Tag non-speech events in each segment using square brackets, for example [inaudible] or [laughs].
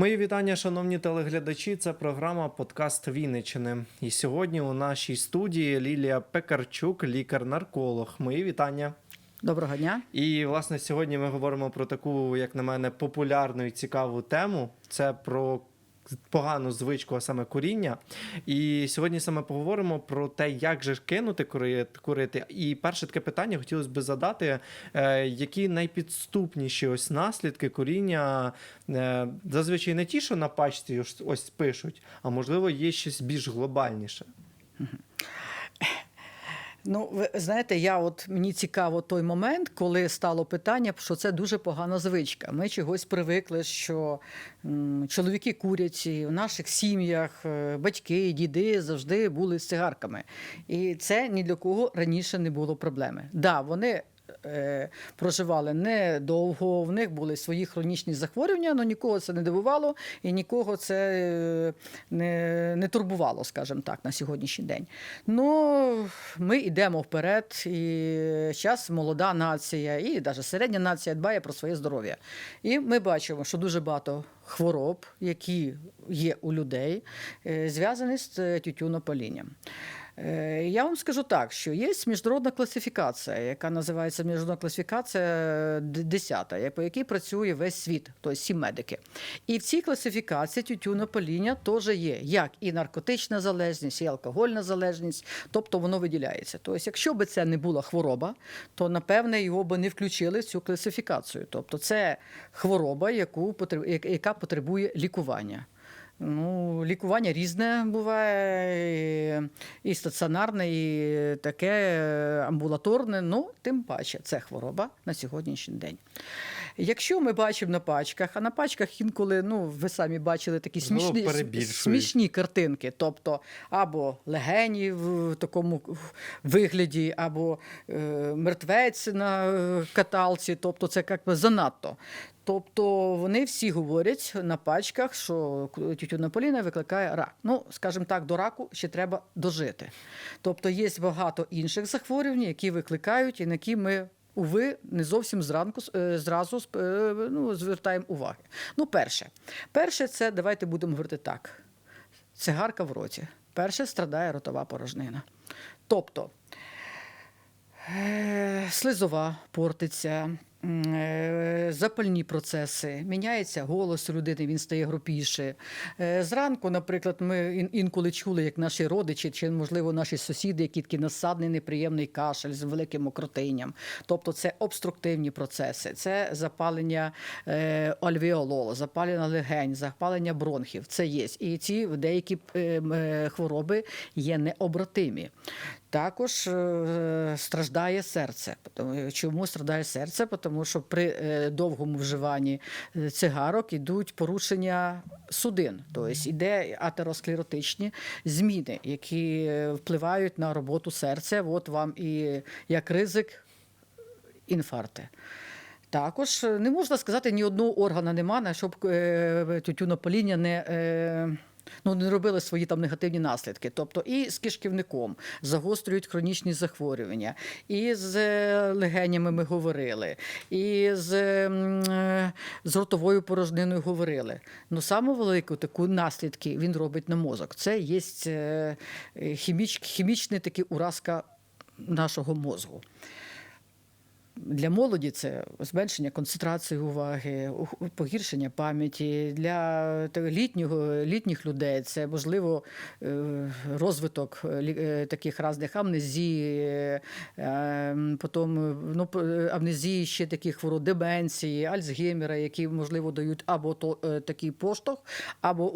Мої вітання, шановні телеглядачі. Це програма Подкаст Вінничини. І сьогодні у нашій студії Лілія Пекарчук, лікар-нарколог. Мої вітання. Доброго дня. І власне сьогодні ми говоримо про таку, як на мене, популярну і цікаву тему. Це про погану звичку, а саме куріння. І сьогодні саме поговоримо про те, як же кинути курити. І перше таке питання хотілося б задати: е, які найпідступніші ось наслідки куріння е, зазвичай не ті, що на пачці ось- ось пишуть, а можливо є щось більш глобальніше. Ну, ви знаєте, я от мені цікаво той момент, коли стало питання, що це дуже погана звичка. Ми чогось привикли, що м, чоловіки курять і в наших сім'ях, е, батьки, діди завжди були з цигарками. І це ні для кого раніше не було проблеми. Да, вони. Е, Проживали недовго, в них були свої хронічні захворювання, але нікого це не дивувало і нікого це е, не, не турбувало, скажімо так, на сьогоднішній день. Ну, ми йдемо вперед, і зараз молода нація, і навіть середня нація дбає про своє здоров'я. І ми бачимо, що дуже багато хвороб, які є у людей, е, зв'язані з тютюнопалінням. Е, Я вам скажу так, що є міжнародна класифікація, яка називається міжнародна класифікація 10, по якій працює весь світ, тобто всі медики. І в цій класифікації тютюнопаління теж є як і наркотична залежність, і алкогольна залежність, тобто воно виділяється. Тобто, якщо б це не була хвороба, то напевне його би не включили в цю класифікацію. Тобто, це хвороба, яку яка потребує лікування. Ну, лікування різне буває, і, і стаціонарне, і таке е, амбулаторне. Ну, тим паче, це хвороба на сьогоднішній день. Якщо ми бачимо на пачках, а на пачках інколи, ну, ви самі бачили такі смішні, смішні картинки, тобто або легені в такому вигляді, або е, мертвець на е, каталці, тобто це як би занадто. Тобто вони всі говорять на пачках, що тютюнополіна викликає рак. Ну, скажімо так, до раку ще треба дожити. Тобто є багато інших захворювань, які викликають і на які ми. Уви, не зовсім зранку е, зразу е, ну, звертаємо уваги. Ну, перше, перше, це давайте будемо говорити так: цигарка в роті. Перше страдає ротова порожнина. Тобто Е, Слизова портиться, запальні процеси, міняється голос людини, він стає грубіше. Е, Зранку, наприклад, ми інколи чули, як наші родичі, чи, можливо, наші сусіди, які такий насадний неприємний кашель з великим окротинням. Тобто це обструктивні процеси, це запалення е, альвеололу, запалення легень, запалення бронхів. Це є. І ці деякі е, м, е, хвороби є необратимі. Також е, страждає серце. Чому страждає серце? Тому що при е, довгому вживанні е, цигарок ідуть порушення судин, тобто йде атеросклеротичні зміни, які е, впливають на роботу серця. От вам і як ризик інфаркти. Також е, не можна сказати, ні одного органа немає, щоб е, тютюнопаління не. е, Ну, не робили свої там негативні наслідки. Тобто і з кишківником загострюють хронічні захворювання, і з е, легенями ми говорили, і з, е, з ротовою порожниною говорили. Ну, саме велику таку наслідки він робить на мозок. Це є е, хіміч, хімічний такий уразка нашого мозку. Для молоді це зменшення концентрації уваги, погіршення пам'яті. Для літнього, літніх людей це можливо е, розвиток е, е, таких різних амнезії, потім ну, амнезії ще таких хвороб, деменції, Альцгеймера, які можливо дають або то такий поштовх, або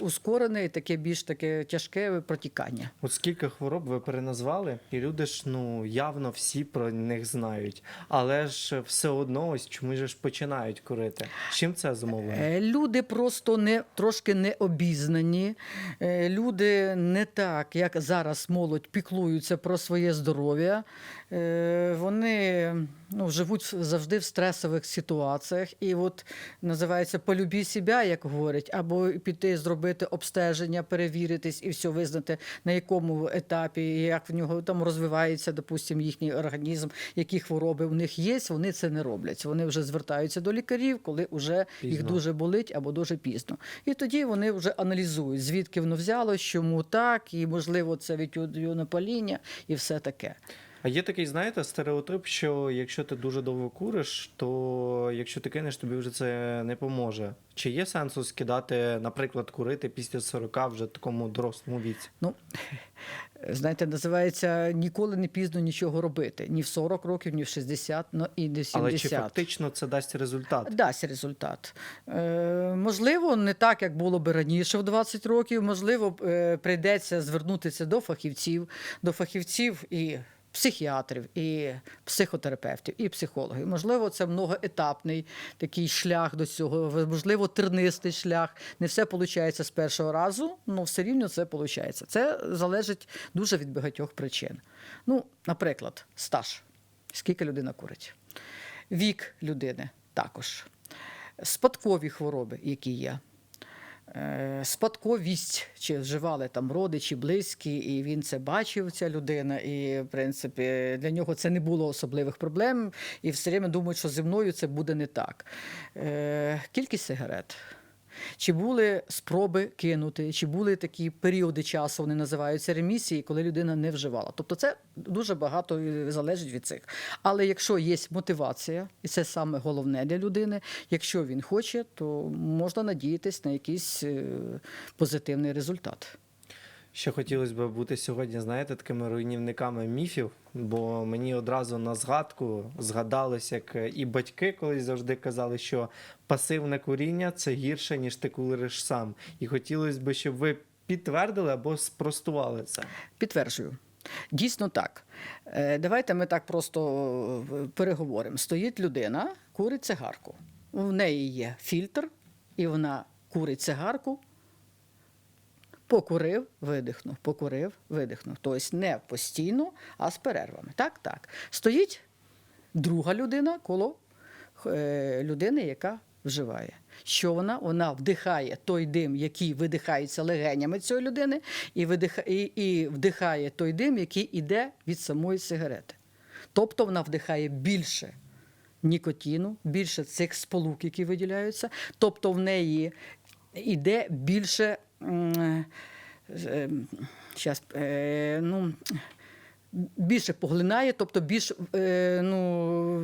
ускорене, таке більш таке тяжке протікання. От скільки хвороб ви переназвали, і люди ж ну явно всі про них знають. Але ж все одно ось чому ж починають курити. Чим це зумовлено? Е, Люди просто не трошки не обізнані. Е, Люди не так, як зараз молодь піклуються про своє здоров'я. Е, Вони ну, живуть завжди в стресових ситуаціях. І от називається полюбі себе, як говорять, або піти зробити обстеження, перевіритись і все визнати, на якому етапі, як в нього там розвивається, допустимо, їхній організм, які хвороби в них є, вони це не роблять. Вони вже звертаються до лікарів, коли вже їх дуже болить або дуже пізно. І тоді вони вже аналізують, звідки воно взялось, чому так, і можливо це від напаління і все таке. А є такий, знаєте, стереотип, що якщо ти дуже довго куриш, то якщо ти кинеш, тобі вже це не поможе. Чи є сенсу скидати, наприклад, курити після 40 вже такому дорослому віці? Ну, [laughs] знаєте, називається ніколи не пізно нічого робити. Ні в 40 років, ні в 60, ну і не в 70. Але чи фактично це дасть результат? Дасть результат. Е, можливо, не так, як було би раніше в 20 років. Можливо, е, прийдеться звернутися до фахівців, до фахівців і психіатрів, і психотерапевтів, і психологів. Можливо, це многоетапний такий шлях до цього, можливо, тернистий шлях. Не все виходить з першого разу, але все рівно це виходить. Це залежить дуже від багатьох причин. Ну, наприклад, стаж. Скільки людина курить? Вік людини також. Спадкові хвороби, які є. Е, Спадковість, чи вживали там родичі, близькі, і він це бачив, ця людина, і в принципі для нього це не було особливих проблем. І все время думають, що зі мною це буде не так. Е, Кількість сигарет. Чи були спроби кинути, чи були такі періоди часу, вони називаються ремісії, коли людина не вживала. Тобто це дуже багато залежить від цих. Але якщо є мотивація, і це саме головне для людини, якщо він хоче, то можна надіятися на якийсь е, позитивний результат. Ще хотілося б бути сьогодні, знаєте, такими руйнівниками міфів, бо мені одразу на згадку згадалось, як і батьки колись завжди казали, що пасивне куріння це гірше, ніж ти куриш сам. І хотілося б, щоб ви підтвердили або спростували це. Підтверджую. Дійсно так. Е, Давайте ми так просто е, переговоримо. Стоїть людина, курить цигарку. В неї є фільтр, і вона курить цигарку. Покурив, видихнув, покурив, видихнув. Тобто не постійно, а з перервами. Так, так. Стоїть друга людина коло е, людини, яка вживає. Що вона? Вона вдихає той дим, який видихається легенями цієї людини, і, видиха, і, вдихає той дим, який іде від самої сигарети. Тобто вона вдихає більше нікотіну, більше цих сполук, які виділяються. Тобто в неї йде більше. Щас, е, ну, більше поглинає, тобто більш, е, ну,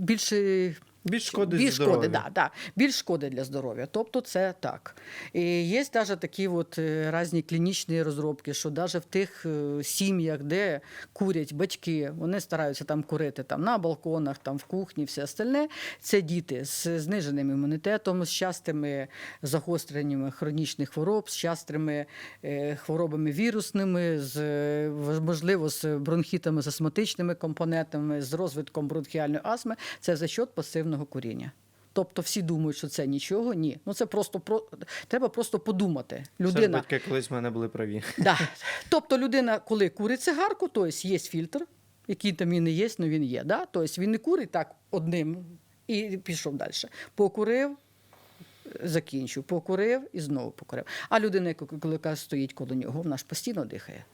більше. Більш шкоди більш шкоди, да, да, більш шкоди для здоров'я. Тобто це так. І є навіть такі от е, різні клінічні розробки, що навіть в тих е, сім'ях, де курять батьки, вони стараються там курити там, на балконах, там, в кухні, все остальне. Це діти з зниженим імунітетом, з частими загостреннями хронічних хвороб, з частими е, хворобами вірусними, з, можливо, з бронхітами, з астматичними компонентами, з розвитком бронхіальної астми. Це за счет пасивного куріння. Тобто всі думають, що це нічого. Ні. Ну це просто про треба просто подумати. Все Людина батьки колись в мене були праві. Да. [laughs] Тобто людина, коли курить цигарку, то є фільтр, який там він і є, але він є. Да? Тобто він не курить так одним і пішов далі. Покурив, закінчив, покурив і знову покурив. А людина, коли яка стоїть коло нього, вона ж постійно дихає.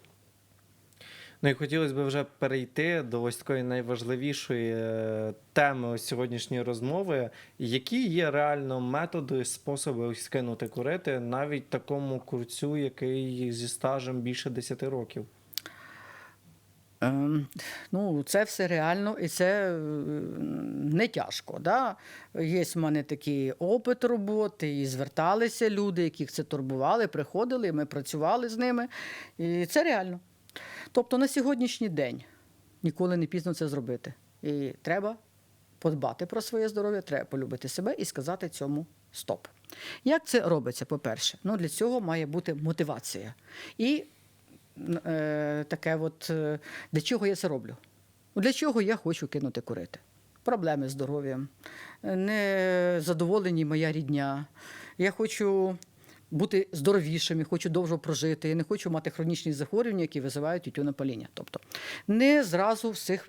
Ну і хотілося б вже перейти до ось такої найважливішої е, теми сьогоднішньої розмови. Які є реально методи, способи ось кинути курити навіть такому курцю, який зі стажем більше 10 років? Ем, Ну, це все реально і це е, не тяжко. Да? Є в мене такий опит роботи, і зверталися люди, яких це турбували, приходили, ми працювали з ними. І це реально. Тобто на сьогоднішній день ніколи не пізно це зробити. І треба подбати про своє здоров'я, треба полюбити себе і сказати цьому стоп. Як це робиться, по-перше? Ну, для цього має бути мотивація. І е, таке, от, е, для чого я це роблю? Для чого я хочу кинути курити? Проблеми з здоров'ям, незадоволені моя рідня. Я хочу бути здоровішим, я хочу довго прожити, я не хочу мати хронічні захворювання, які визивають тютюнопаління. Тобто не зразу всіх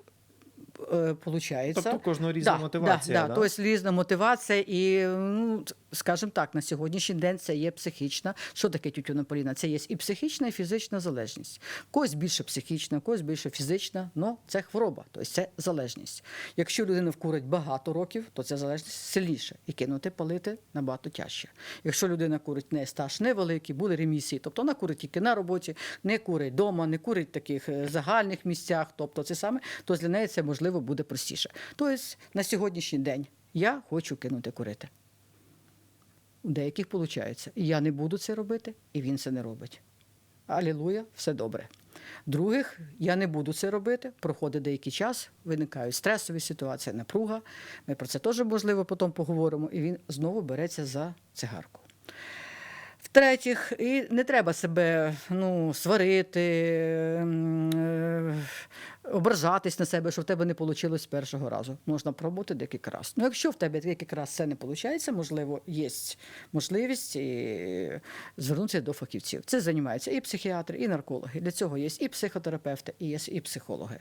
е, получається. Тобто кожного різна мотивація, Да, да? да. Тобто різна мотивація, і ну, скажімо так, на сьогоднішній день це є психічна. Що таке тютюнополіна? Це є і психічна, і фізична залежність. Когось більше психічна, когось більше фізична, але це хвороба, тобто це залежність. Якщо людина вкурить багато років, то ця залежність сильніша. І кинути палити набагато тяжче. Якщо людина курить не стаж невеликий, буде ремісії, тобто вона курить тільки на роботі, не курить вдома, не курить в таких е, загальних місцях, тобто це саме, то для неї це можливо буде простіше. Тобто на сьогоднішній день я хочу кинути курити. У деяких виходить. І я не буду це робити, і він це не робить. Алілуя, все добре. Других я не буду це робити. Проходить деякий час, виникають стресові ситуації, напруга. Ми про це теж можливо потім поговоримо. І він знову береться за цигарку. В-третіх, і не треба себе ну, сварити, е, ображатись на себе, що в тебе не вийшло з першого разу. Можна пробувати декілька разів. Ну, якщо в тебе декілька разів це не виходить, можливо, є можливість і звернутися до фахівців. Це займаються і психіатри, і наркологи. Для цього є і психотерапевти, і є і психологи.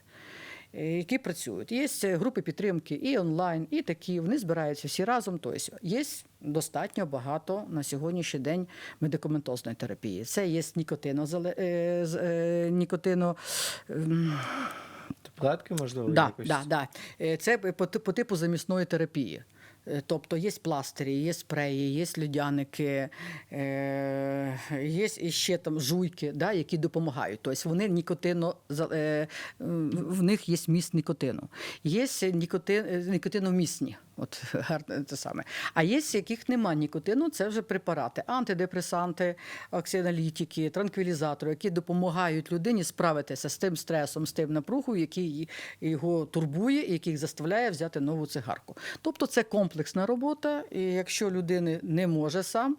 Е, Які працюють. Є групи підтримки і онлайн, і такі. Вони збираються всі разом. Тобто є достатньо багато на сьогоднішній день медикаментозної терапії. Це є нікотинозале... е, е, нікотино. ем, можливо, Да, якось? да, да. Е, Це по, по типу замісної терапії. Е, Тобто є пластирі, є спреї, є людяники, е, є ще там жуйки, да, які допомагають. Тобто вони нікотино, е, в них є міст нікотину. Є нікотин, нікотиномісні. От [laughs] гарне це саме. А є, яких нема нікотину, це вже препарати, антидепресанти, оксианалітики, транквілізатори, які допомагають людині справитися з тим стресом, з тим напругою, який його турбує, і який заставляє взяти нову цигарку. Тобто це комплексна робота, і якщо людини не може сам.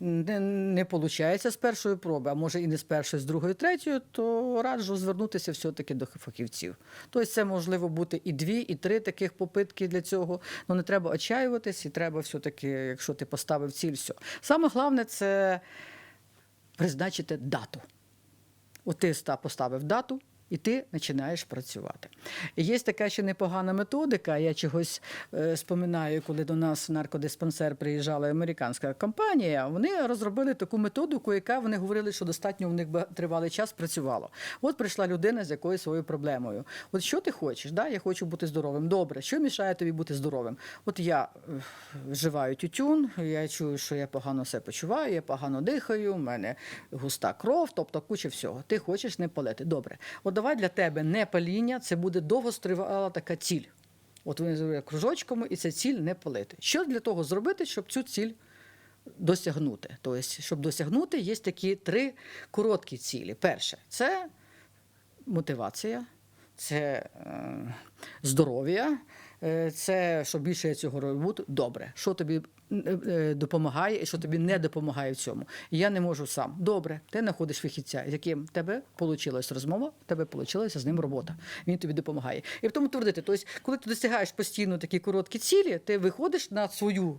Не, виходить з першої проби, а може і не з першої, з другої, третьої, то раджу звернутися все-таки до фахівців. Тобто це можливо бути і дві, і три таких попитки для цього. Ну не треба очаюватись, і треба все-таки, якщо ти поставив ціль, все. Саме головне це призначити дату. От ти ста- поставив дату, і ти починаєш працювати. Є така ще непогана методика. Я чогось е, споминаю, коли до нас в наркодиспансер приїжджала американська компанія. Вони розробили таку методику, яка вони говорили, що достатньо в них тривалий час працювало. От прийшла людина з якоюсь своєю проблемою. От що ти хочеш? Да? Я хочу бути здоровим. Добре, що мішає тобі бути здоровим? От я е, вживаю тютюн, я чую, що я погано себе почуваю, я погано дихаю, в мене густа кров, тобто куча всього. Ти хочеш не палити. Добре. От давай для тебе не паління, це буде довгостривала така ціль. От вони зробили кружочками, і ця ціль не палити. Що для того зробити, щоб цю ціль досягнути? Тобто, щоб досягнути, є такі три короткі цілі. Перше це мотивація, це е, здоров'я, е, це що більше я цього роблю, добре. Що тобі допомагає і що тобі не допомагає в цьому. Я не можу сам. Добре, ти знаходиш фахівця, з яким тебе вийшла розмова, тебе вийшла з ним робота. Він тобі допомагає. І в тому твердити. Тобто, коли ти досягаєш постійно такі короткі цілі, ти виходиш на свою.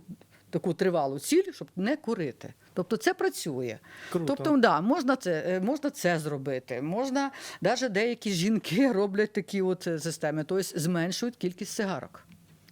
Таку тривалу ціль, щоб не курити. Тобто це працює. Круто. Тобто, да, можна це, е, можна це зробити. Можна, навіть деякі жінки [laughs] роблять такі от е, системи, тобто зменшують кількість цигарок.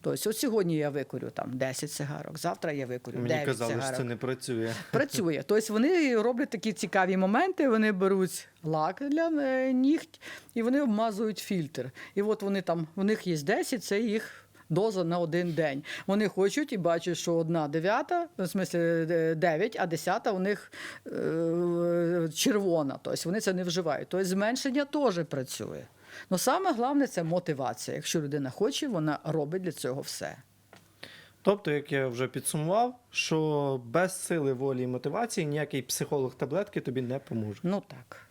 Тобто, от сьогодні я викурю там 10 цигарок, завтра я викурю Мені 9 казали, цигарок. що це не працює. Працює. Тобто вони роблять такі цікаві моменти, вони беруть лак для е, нігть і вони обмазують фільтр. І от вони там, у них є 10, це їх. Доза на один день. Вони хочуть і бачать, що одна дев'ята, в смислі е, дев'ять, а десята у них е, червона. Тобто вони це не вживають. Тобто зменшення теж працює. Ну саме головне це мотивація. Якщо людина хоче, вона робить для цього все. Тобто, як я вже підсумував, що без сили волі і мотивації ніякий психолог таблетки тобі не поможе. Ну так.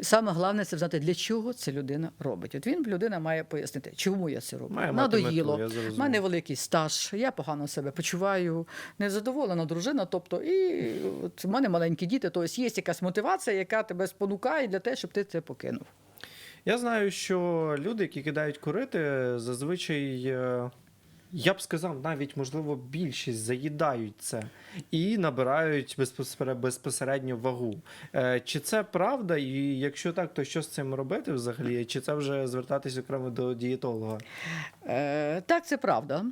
Саме головне це знати, для чого це людина робить. От він людина має пояснити, чому я це роблю. Має Надоїло. мету, я мене великий стаж, я погано себе почуваю, незадоволена дружина. Тобто, і от в мене маленькі діти. Тобто є якась мотивація, яка тебе спонукає для того, щоб ти це покинув. Я знаю, що люди, які кидають курити, зазвичай е, я б сказав, навіть можливо більшість заїдають це і набирають безпосередньо, вагу. Е, Чи це правда? І якщо так, то що з цим робити взагалі? Чи це вже звертатись окремо до дієтолога? Е, так, це правда.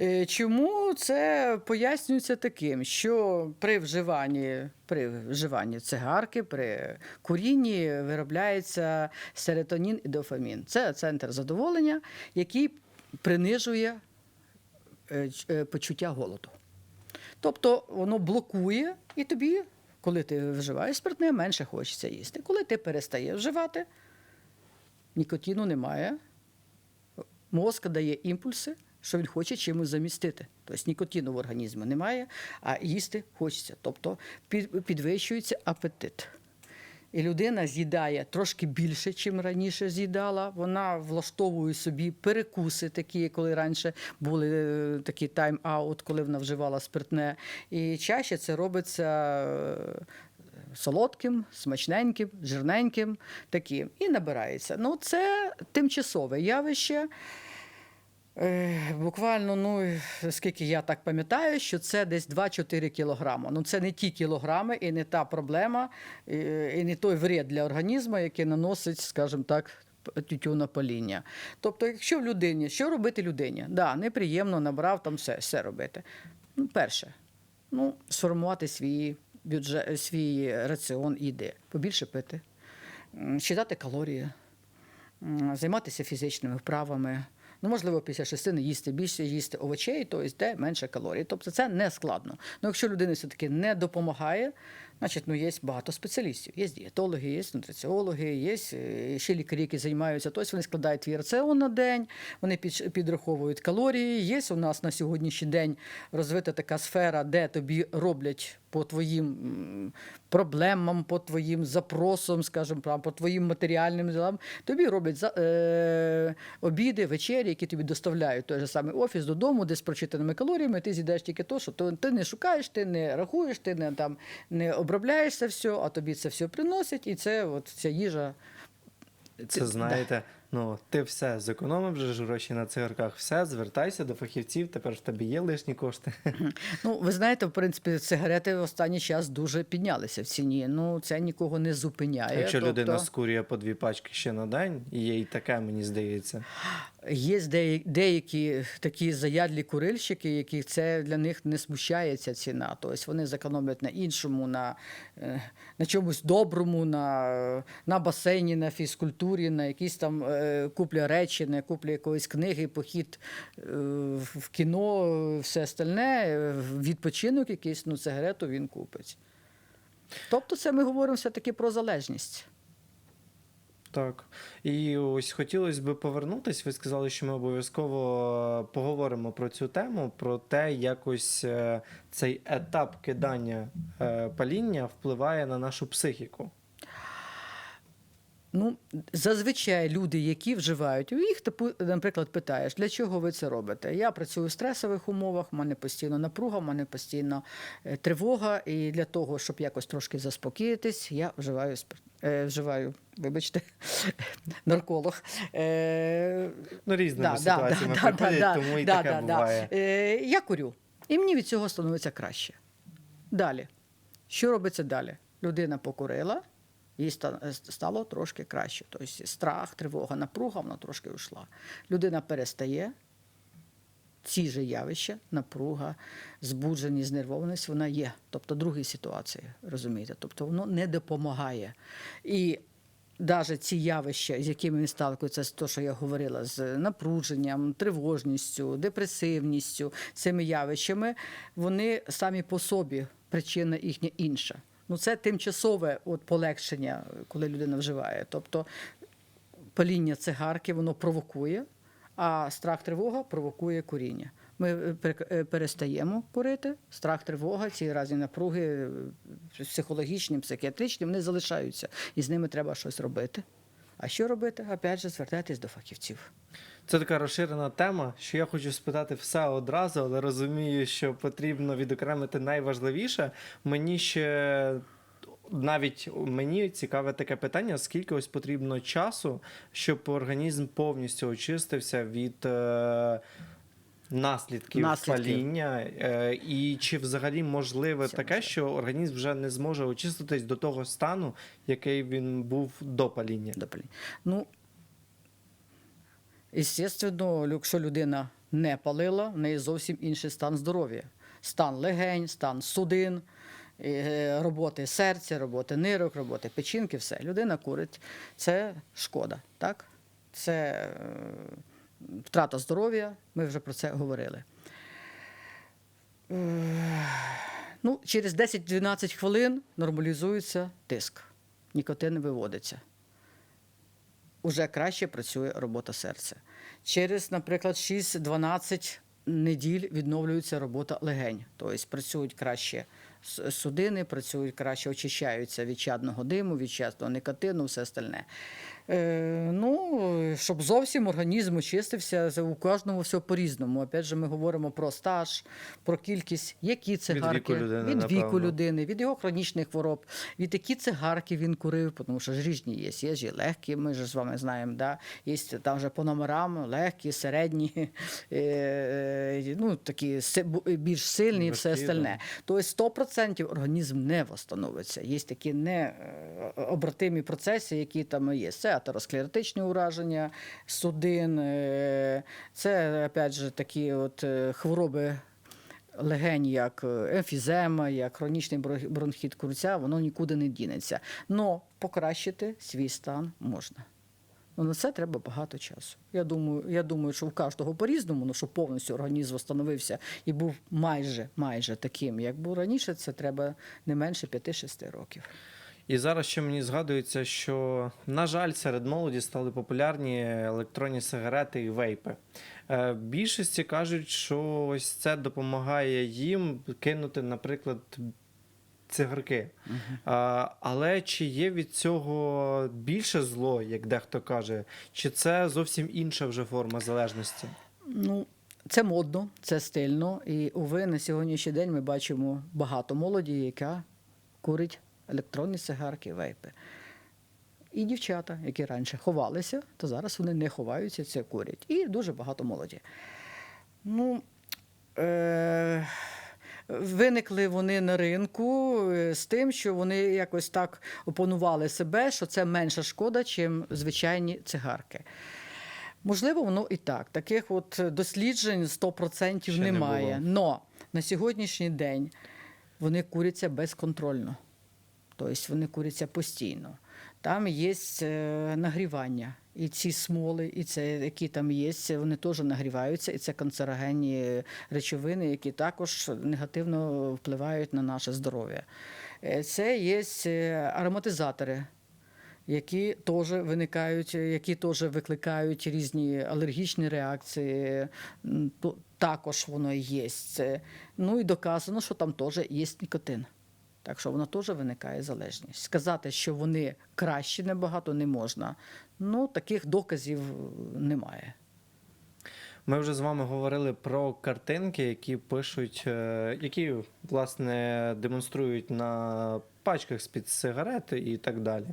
Е, чому це пояснюється таким, що при вживанні, при вживанні цигарки, при курінні виробляється серотонін і дофамін. Це центр задоволення, який принижує почуття голоду. Тобто воно блокує, і тобі, коли ти вживаєш спиртне, менше хочеться їсти. Коли ти перестаєш вживати, нікотину немає, мозк дає імпульси, що він хоче чимось замістити. Тобто нікотину в організмі немає, а їсти хочеться. Тобто підвищується апетит. І людина з'їдає трошки більше, чим раніше з'їдала. Вона влаштовує собі перекуси, такі, коли раніше були е, такі тайм-аут, коли вона вживала спиртне. І чаще це робиться е, солодким, смачненьким, жирненьким, таким. І набирається. Ну, це тимчасове явище. Е, Буквально, ну скільки я так пам'ятаю, що це десь 2-4 кілограми. Ну це не ті кілограми і не та проблема, і, не той вред для організму, який наносить, скажімо так, тютюнопаління. Тобто, якщо в людині, що робити людині? Да, неприємно набрав там все, все робити. Ну, перше, ну, сформувати свій бюджет, свій раціон їди, побільше пити, читати калорії, займатися фізичними вправами. Ну, можливо, після шести не їсти більше їсти овочей, то де менше калорій. Тобто це не складно. Ну, якщо людина все-таки не допомагає, значить ну, є багато спеціалістів. Є дієтологи, є нутриціологи, є е, ще лікарі, які займаються. Тобто вони складають твій раціон на день, вони під- підраховують калорії. Є у нас на сьогоднішній день розвита така сфера, де тобі роблять по твоїм проблемам, по твоїм запросам, скажімо, по твоїм матеріальним ділам. Тобі роблять е, обіди, вечері, які тобі доставляють той же самий офіс додому, де з прочитаними калоріями, ти з'їдаєш тільки то, що ти не шукаєш, ти не рахуєш, ти не, там, не обробляєш це все, а тобі це все приносять, і це от, ця їжа. Це це знаєте, ну ти все зекономив вже гроші на цигарках, все, звертайся до фахівців, тепер в тебе є лишні кошти. Ну, ви знаєте, в принципі, сигарети в останній час дуже піднялися в ціні. Ну, це нікого не зупиняє. Якщо людина Тобто- скурює по дві пачки ще на день, і є і таке, мені здається. Є деякі такі заядлі курильщики, які це для них не смущається ціна. Тобто вони зекономлять на іншому, на, е, на чомусь доброму, на, на басейні, на фізкультурі, на якісь там е, купля речі, на купля якоїсь книги, похід е, в кіно, е, все остальне, е, відпочинок якийсь, ну, сигарету він купить. Тобто, це ми говоримо все-таки про залежність. Так. І ось хотілося б повернутися. Ви сказали, що ми обов'язково поговоримо про цю тему, про те, як ось е, цей етап кидання е, паління впливає на нашу психіку. Ну, зазвичай люди, які вживають, їх типу, наприклад, питаєш, для чого ви це робите? Я працюю в стресових умовах, в мене постійно напруга, в мене постійно е, тривога, і для того, щоб якось трошки заспокоїтись, я вживаю е, вживаю, вибачте, [laughs] нарколог. Е, Ну, різними ситуаціями приходять, тому і таке буває. Е, я курю, і мені від цього становиться краще. Далі. Що робиться далі? Людина покурила, їй стало трошки краще. Тобто страх, тривога, напруга, вона трошки йшла. Людина перестає. Ці же явища, напруга, збудженість, знервованість, вона є. Тобто другі ситуації, розумієте? Тобто воно не допомагає. І навіть ці явища, з якими він сталкується, це те, що я говорила, з напруженням, тривожністю, депресивністю, цими явищами, вони самі по собі причина їхня інша. Ну, це тимчасове от, полегшення, коли людина вживає. Тобто паління цигарки воно провокує, а страх тривога провокує куріння. Ми е, е, перестаємо курити, страх тривога, ці разні напруги е, психологічні, психіатричні, вони залишаються, і з ними треба щось робити. А що робити? Опять же, звертайтесь до фахівців. Це така розширена тема, що я хочу спитати все одразу, але розумію, що потрібно відокремити найважливіше. Мені ще навіть мені цікаве таке питання: скільки ось потрібно часу, щоб організм повністю очистився від. Е- наслідків Наслідків. паління, е, і чи взагалі можливе Це таке, що організм вже не зможе очиститись до того стану, який він був до паління? до палі- Ну, Естественно, якщо людина не палила, в неї зовсім інший стан здоров'я. Стан легень, стан судин, е, роботи серця, роботи нирок, роботи печінки, все. Людина курить. Це шкода, так? Це е, втрата здоров'я, ми вже про це говорили. Ну, через 10-12 хвилин нормалізується тиск, нікотин виводиться уже краще працює робота серця. Через, наприклад, 6-12 неділь відновлюється робота легень. Тобто працюють краще судини, працюють краще, очищаються від чадного диму, від чадного никотину, все остальне. Е, ну, щоб зовсім організм очистився, у кожному все по-різному. Опять же, ми говоримо про стаж, про кількість, які цигарки, віку людини, від віку людини, від його хронічних хвороб, від які цигарки він курив, тому що ж різні є. Є ж і легкі, ми ж з вами знаємо, да? є там вже по номерам легкі, середні, [laughs] е, е, ну, такі більш сильні і все остальне. Тобто 100% організм не восстановиться. Є такі необратимі процеси, які там є. Це атеросклеротичні ураження судин, е, це опять же такі от е, хвороби легень, як е, емфізема, як хронічний бронхіт курця, воно нікуди не дінеться. Но покращити свій стан можна. Ну, на це треба багато часу. Я думаю, я думаю, що у кожного по-різному, ну, щоб повністю організм встановився і був майже, майже таким, як був раніше, це треба не менше 5-6 років. І зараз ще мені згадується, що, на жаль, серед молоді стали популярні електронні сигарети і вейпи. Е, Більшості кажуть, що ось це допомагає їм кинути, наприклад, цигарки. Але чи є від цього більше зло, як дехто каже, чи це зовсім інша вже форма залежності? Ну, це модно, це стильно. І, уви, на сьогоднішній день ми бачимо багато молоді, яка курить електронні цигарки, вейпи. І дівчата, які раніше ховалися, то зараз вони не ховаються, це курять. І дуже багато молоді. Ну, е- виникли вони на ринку е, з тим, що вони якось так опанували себе, що це менша шкода, чим звичайні цигарки. Можливо, воно і так. Таких от досліджень 100% Ще немає. Но на сьогоднішній день вони куряться безконтрольно. Тобто вони куряться постійно. Там є е, нагрівання. І ці смоли, і це, які там є, вони теж нагріваються, і це канцерогенні речовини, які також негативно впливають на наше здоров'я. Е, Це є е, ароматизатори, які теж виникають, які теж викликають різні алергічні реакції. Також воно є. Ну і доказано, що там теж є нікотин. Так що воно теж виникає залежність. Сказати, що вони кращі набагато не можна. Ну, таких доказів немає. Ми вже з вами говорили про картинки, які пишуть, е, які власне демонструють на пачках з-під сигарети і так далі.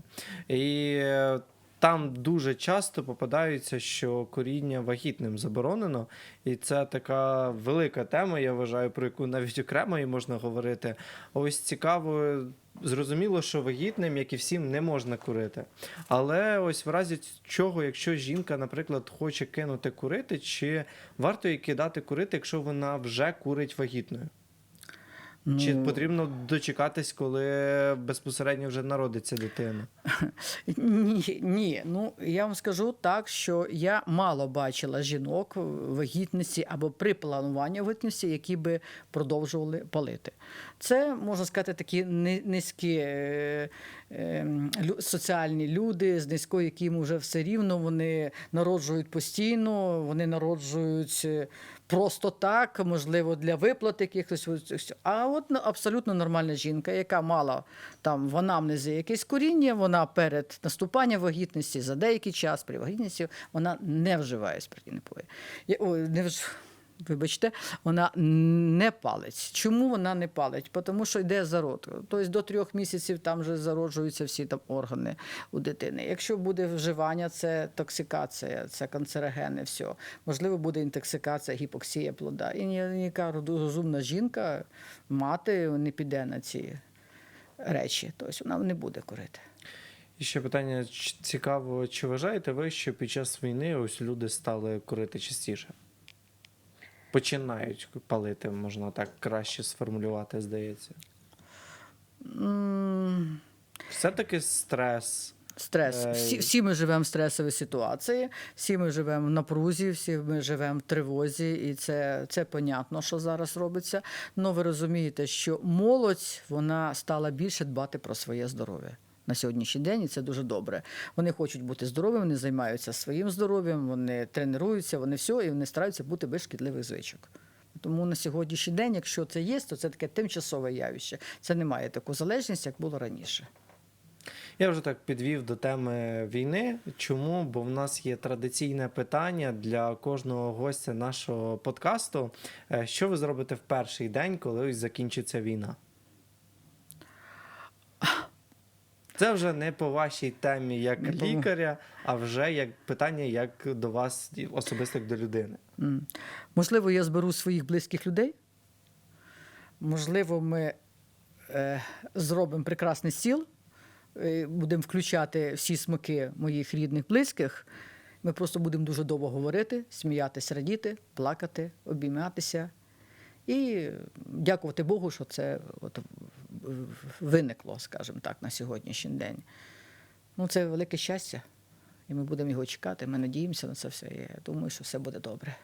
І е, там дуже часто попадаються, що коріння вагітним заборонено, і це така велика тема, я вважаю, про яку навіть окремо і можна говорити. Ось цікаво. Зрозуміло, що вагітним, як і всім, не можна курити. Але ось в разі чого, якщо жінка, наприклад, хоче кинути курити, чи варто їй кидати курити, якщо вона вже курить вагітною? Чи Ну, потрібно дочекатись, коли безпосередньо вже народиться дитина? [laughs] Ні, ні. Ну я вам скажу так, що я мало бачила жінок в вагітності або при плануванні вагітності, які би продовжували палити. Це можна сказати такі низькі е, е, соціальні люди з низькою, яким вже все рівно вони народжують постійно, вони народжують. Просто так, можливо, для виплат якихось. ось- ось. А от абсолютно нормальна жінка, яка мала там в анамнезі якесь коріння, вона перед наступанням вагітності за деякий час при вагітності вона не вживає спиртні напої. Не вж... вибачте, вона не палить. Чому вона не палить? Тому що йде зарод. Тобто до трьох місяців там вже зароджуються всі там органи у дитини. Якщо буде вживання, це токсикація, це канцерогени, все. Можливо, буде інтоксикація, гіпоксія плода. І ніяка розумна жінка, мати не піде на ці речі. Тобто вона не буде курити. І ще питання цікаво, чи вважаєте ви, що під час війни ось люди стали курити частіше? Починають палити, можна так краще сформулювати, здається. Все-таки стрес. Стрес. Е, Всі, всі ми живемо в стресовій ситуації, всі ми живемо в напрузі, всі ми живемо в тривозі, і це, це понятно, що зараз робиться. Ну ви розумієте, що молодь вона стала більше дбати про своє здоров'я. На сьогоднішній день і це дуже добре. Вони хочуть бути здоровими, вони займаються своїм здоров'ям, вони тренуються, вони все, і вони стараються бути без шкідливих звичок. Тому на сьогоднішній день, якщо це є, то це таке тимчасове явище. Це не має таку залежність, як було раніше. Я вже так підвів до теми війни. Чому? Бо в нас є традиційне питання для кожного гостя нашого подкасту. Е, Що ви зробите в перший день, коли ось закінчиться війна? Це вже не по вашій темі як лікаря, а вже як питання як до вас особисто як до людини. Можливо, я зберу своїх близьких людей. Можливо, ми е, зробимо прекрасний стіл, е, будемо включати всі смаки моїх рідних, близьких. Ми просто будемо дуже довго говорити, сміятися, радіти, плакати, обійматися. І дякувати Богу, що це от виникло, скажімо так, на сьогоднішній день. Ну, це велике щастя, і ми будемо його чекати. Ми надіємося на це все. Я думаю, що все буде добре.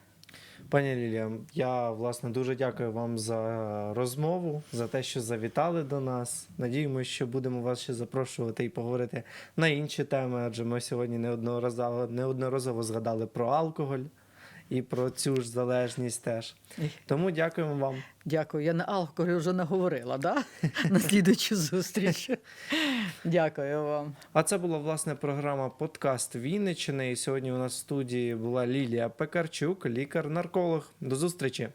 Пані Лілія, я власне дуже дякую вам за розмову, за те, що завітали до нас. Надіємося, що будемо вас ще запрошувати і поговорити на інші теми, адже ми сьогодні неодноразово, неодноразово згадали про алкоголь і про цю ж залежність теж. Тому дякуємо вам. Дякую. Я на алкоголь вже наговорила, да? [laughs] на слідуючу зустріч. Дякую вам. А це була власне програма Подкаст Вінниччини. І сьогодні у нас в студії була Лілія Пекарчук, лікар-нарколог. До зустрічі!